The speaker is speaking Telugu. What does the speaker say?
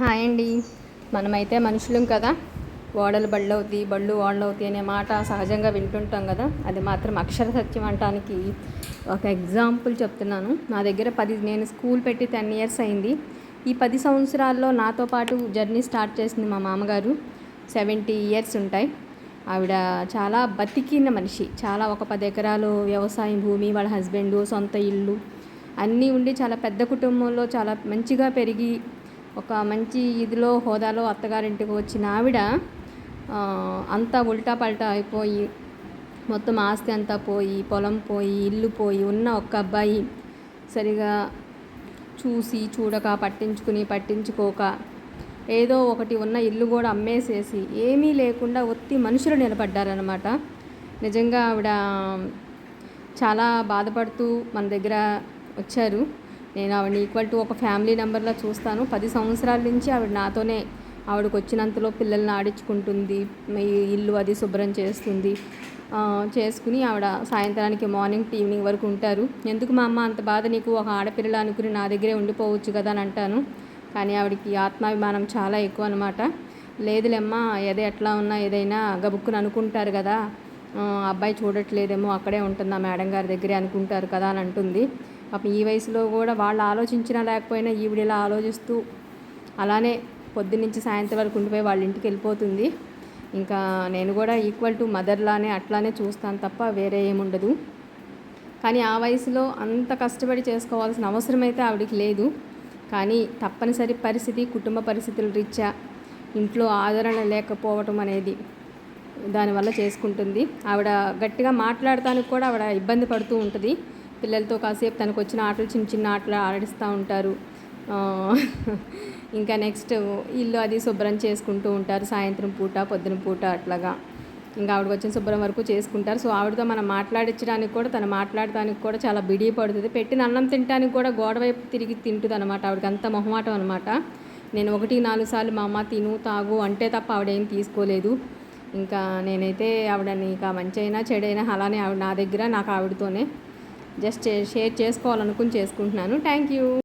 హాయ్ అండి. మనమైతే మనుషులం కదా. ఓడలు బళ్ళు అవుతాయి బళ్ళు ఓడలు అవుతాయి అనే మాట సహజంగా వింటుంటాం కదా. అది మాత్రం అక్షర సత్యం అంటానికి ఒక ఎగ్జాంపుల్ చెప్తున్నాను. నా దగ్గర పది నేను స్కూల్ పెట్టి టెన్ ఇయర్స్ అయింది. ఈ పది సంవత్సరాల్లో నాతో పాటు జర్నీ స్టార్ట్ చేసింది మా మామగారు. సెవెంటీ ఇయర్స్ ఉంటాయి. ఆవిడ చాలా బతికిన మనిషి. చాలా ఒక పది ఎకరాలు వ్యవసాయం భూమి వాళ్ళ హస్బెండ్ సొంత ఇల్లు అన్నీ ఉండి చాలా పెద్ద కుటుంబంలో చాలా మంచిగా పెరిగి ఒక మంచి ఇదిలో హోదాలో అత్తగారింటికి వచ్చిన ఆవిడ అంతా ఉల్టా పల్టా అయిపోయి మొత్తం ఆస్తి అంతా పోయి పొలం పోయి ఇల్లు పోయి ఉన్న ఒక్క అబ్బాయి సరిగా చూసి చూడక పట్టించుకుని పట్టించుకోక ఏదో ఒకటి ఉన్న ఇల్లు కూడా అమ్మేసేసి ఏమీ లేకుండా ఒత్తి మనుషులు నిలబడ్డారనమాట నిజంగా ఆవిడ చాలా బాధపడుతూ మన దగ్గర వచ్చారు. నేను ఆవిడని ఈక్వల్ టు ఒక ఫ్యామిలీ నెంబర్లో చూస్తాను. పది సంవత్సరాల నుంచి ఆవిడ నాతోనే ఆవిడకి వచ్చినంతలో పిల్లల్ని ఆడించుకుంటుంది ఇల్లు అది శుభ్రం చేస్తుంది. చేసుకుని ఆవిడ సాయంత్రానికి మార్నింగ్ ఈవినింగ్ వరకు ఉంటారు. ఎందుకు మా అమ్మ అంత బాధ? నీకు ఒక ఆడపిల్ల అనుకుని నా దగ్గరే ఉండిపోవచ్చు కదా అని అంటాను. కానీ ఆవిడకి ఆత్మాభిమానం చాలా ఎక్కువ అనమాట లేదులేమ్మా ఏదో ఎట్లా ఉన్నా ఏదైనా గబుక్కుని అనుకుంటారు కదా. అబ్బాయి చూడట్లేదేమో అక్కడే ఉంటుందా మేడం గారి దగ్గరే అనుకుంటారు కదా అని అంటుంది. పాపం ఈ వయసులో కూడా వాళ్ళు ఆలోచించినా లేకపోయినా ఈవిడ ఇలా ఆలోచిస్తూ అలానే పొద్దున్నుంచి సాయంత్రం వరకు ఉండిపోయి వాళ్ళ ఇంటికి వెళ్ళిపోతుంది. ఇంకా నేను కూడా ఈక్వల్ టు మదర్లానే అట్లానే చూస్తాను తప్ప వేరే ఏముండదు. కానీ ఆ వయసులో అంత కష్టపడి చేసుకోవాల్సిన అవసరం అయితే ఆవిడకి లేదు. కానీ తప్పనిసరి పరిస్థితి కుటుంబ పరిస్థితుల రీత్యా ఇంట్లో ఆదరణ లేకపోవటం అనేది దానివల్ల చేసుకుంటుంది. ఆవిడ గట్టిగా మాట్లాడటానికి కూడా ఆవిడ ఇబ్బంది పడుతూ ఉంటుంది. పిల్లలతో కాసేపు తనకు వచ్చిన ఆటలు చిన్న చిన్న ఆటలు ఆడిస్తూ ఉంటారు. ఇంకా నెక్స్ట్ ఇల్లు అది శుభ్రం చేసుకుంటూ ఉంటారు. సాయంత్రం పూట పొద్దున పూట అట్లాగా. ఇంకా ఆవిడకి వచ్చిన శుభ్రం వరకు చేసుకుంటారు. సో ఆవిడతో మనం మాట్లాడించడానికి కూడా తను మాట్లాడటానికి కూడా చాలా బిడి పడుతుంది. పెట్టిన అన్నం తినడానికి కూడా గోడ వైపు తిరిగి తింటుంది అనమాట ఆవిడకి. అంత మొహమాటం అనమాట నేను ఒకటి నాలుగు సార్లు మా అమ్మ తిను తాగు అంటే తప్ప ఆవిడేం తీసుకోలేదు. ఇంకా నేనైతే ఆవిడని ఇంకా మంచి అయినా చెడైనా అలానే ఆవిడ నా దగ్గర నాకు ఆవిడతోనే జస్ట్ షేర్ చేసుకోవాలనుకుని చేసుకుంటున్నాను. Thank you.